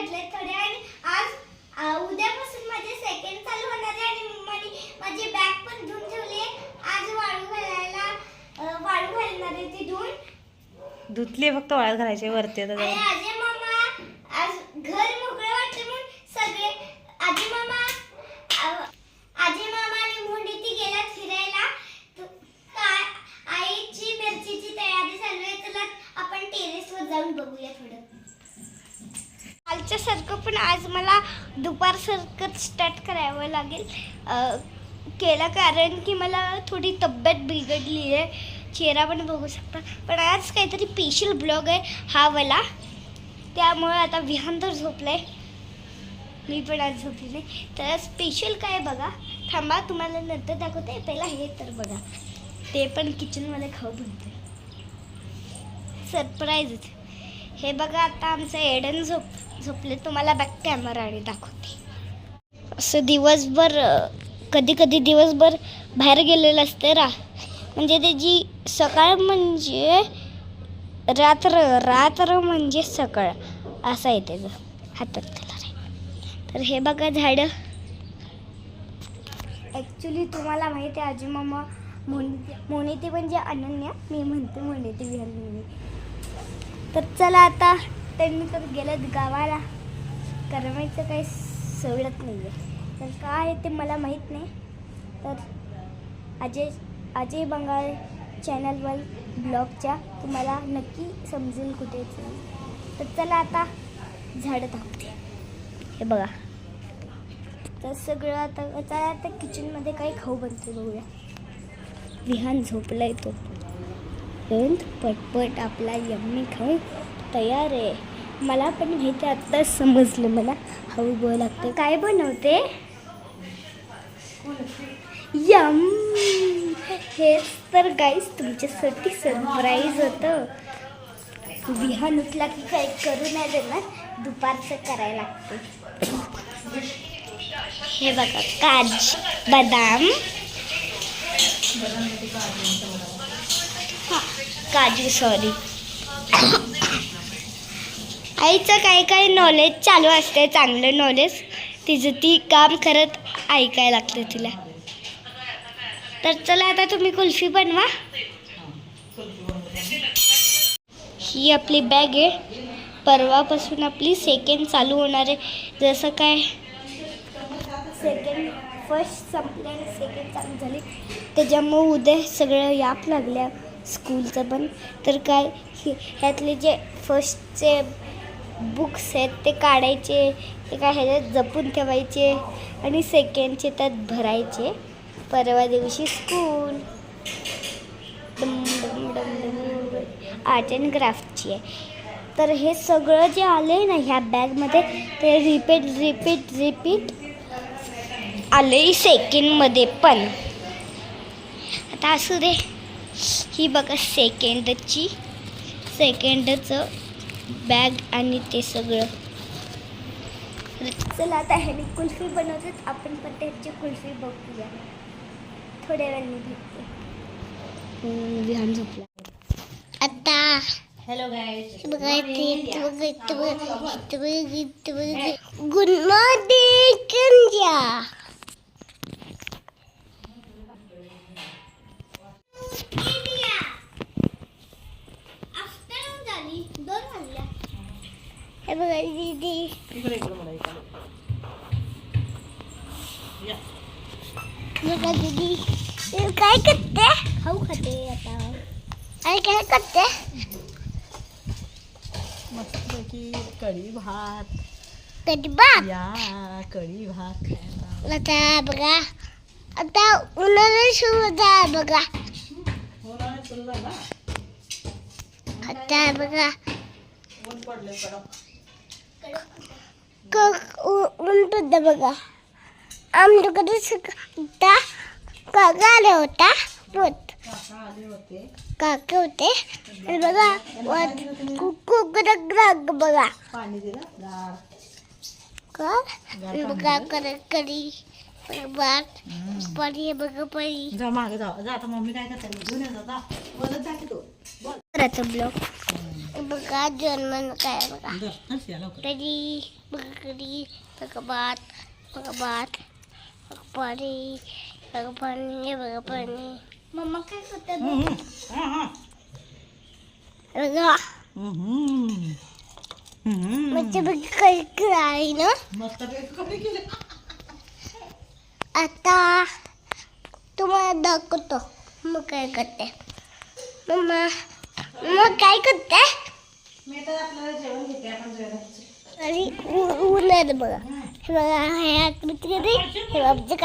घातले थोडे आणि आज उद्यापासून माझे सेकंड चालू होणार आहे आणि मम्मानी माझी बॅग पण धुवून ठेवली आज वाळू घालायला वाळू घालणार आहे ती धुवून धुतली फक्त वाळत घालायचे वरती आता. आजी मामा आज घर मोकळं वाटतं म्हणून सगळे आजी मामा आजी मामा आणि मोठी ती गेल्यात फिरायला. आईची मिरचीची तयारी चालू आहे. चला आपण टेरेसवर जाऊन बघूया थोडं. कालच्या सारखं पण आज मला दुपारसारखं स्टार्ट करावं लागेल. केलं कारण की मला थोडी तब्येत बिघडली आहे. चेहरा पण बघू शकता. पण आज काहीतरी स्पेशल ब्लॉग आहे हा वाला. त्यामुळे आता विहान तर झोपलंय. मी पण आज झोपली नाही तर स्पेशल काय बघा. थांबा तुम्हाला नंतर दाखवते. पहिला हे तर बघा. ते पण किचनमध्ये खाऊ बनते सरप्राईज हे बघा आता आमचं एडन झोप झोपले. तुम्हाला बॅक कॅमेराने दाखवते. असं दिवसभर कधी कधी दिवसभर बाहेर गेलेलं असते रा. म्हणजे त्याची सकाळ म्हणजे रात्र रात्र म्हणजे सकाळ. असं आहे त्याचं हातात कलर तर हे बघा झाडं. ॲक्च्युली तुम्हाला माहिती आहे आजी मामा मोनिते मोनिते म्हणजे अनन्या. मी म्हणते मोनिते विहार तर चला आता त्यांनी तर गेलेत गावाला. करमायचं काही सवडत नाही आहे तर काय आहे ते मला माहीत नाही. तर अजय अजय बंगाल चॅनलवर ब्लॉगच्या तुम्हाला नक्की समजेल कुठे तर चला आता झाडं दाखवते हे बघा. तर सगळं आता चला आता किचनमध्ये काही खाऊ बनतो बघूया. विहान झोपला येतो पण पटपट आपला यम्मी खाऊन तयार आहे. मला पण माहिती आत्ताच समजलं मला. हळू बोल लागते. काय बनवते? यम. हेच तर गाईस तुमच्यासाठी सरप्राईज होतं. विहान उठला की काही करू नाही देणार. दुपारचं करायला लागते. हे बघा काज बदाम. काजू सॉरी आईचं काही काही नॉलेज चालू असते चांगलं नॉलेज तिचं ती काम करत ऐकायला लागतं तिला. तर चला आता तुम्ही कुल्फी बनवा. ही आपली बॅग आहे. परवापासून आपली सेकंड चालू होणार आहे. जसं काय सेकंड फर्स्ट संपले आणि सेकंड चालू झाली. त्याच्यामुळे उद्या सगळं याप लागल्या. स्कूलचं पण. तर काय हे- ह्यातले जे फर्स्टचे बुक्स आहेत ते काढायचे ते काय ह्याच्यात जपून ठेवायचे आणि सेकंडचे त्यात भरायचे. परवा दिवशी स्कूल डम डम डम आर्ट अँड क्राफ्टची आहे. तर हे सगळं जे आलं ना ह्या बॅगमध्ये ते रिपीट रिपीट रिपीट आले सेकंडमध्ये पण. आता असू दे. ही बघा सेकंडची सेकंडचं बॅग आणि ते सगळं. चला आता ह्याने कुल्फी बनवतात. आपण पण त्याची कुल्फी बघूया. थोड्या वेळाने भेटते. विहान झोपला. आता हॅलो गुड मॉर्निंग कंजा बघा दीदी काय करते खाऊ खाते आता आणि काय करते मस्तपैकी कढी भात. कधी बाप या कढी भात खायला. आता बघा. आता उन्हाळा सुरू झाला बघा. सुरू झाला आता बघा. ऊन पडले कडक ऊन पडलं बघा. आमच्याकडे सकाळचा काका आला होता. पोत काका आले होते. काके होते आणि बघा कुकडक बघा. पाणी दिलं गार का आणि बघा करत करी भात परी बघा परी जा मागे जा. जा आता मम्मी काय करते? घेऊन येत आता बोलत जा की तू. बोल. करायचं ब्लॉग बघा जन्म काय बघा. भात भात बघा पाणी बघा पाणी बघा पाणी मम्मा काय करतात? हा, हा. म्हणजे बघा काय काय ना. आता तुम्हाला दाखवतो मग काय करते. मम्मा मग काय करते? मी तर आपल्याला जेवण घेते आपण जेवायचं आणि उ- ऊन बघा. हे बघा हे आकृती कधी हे बाबचे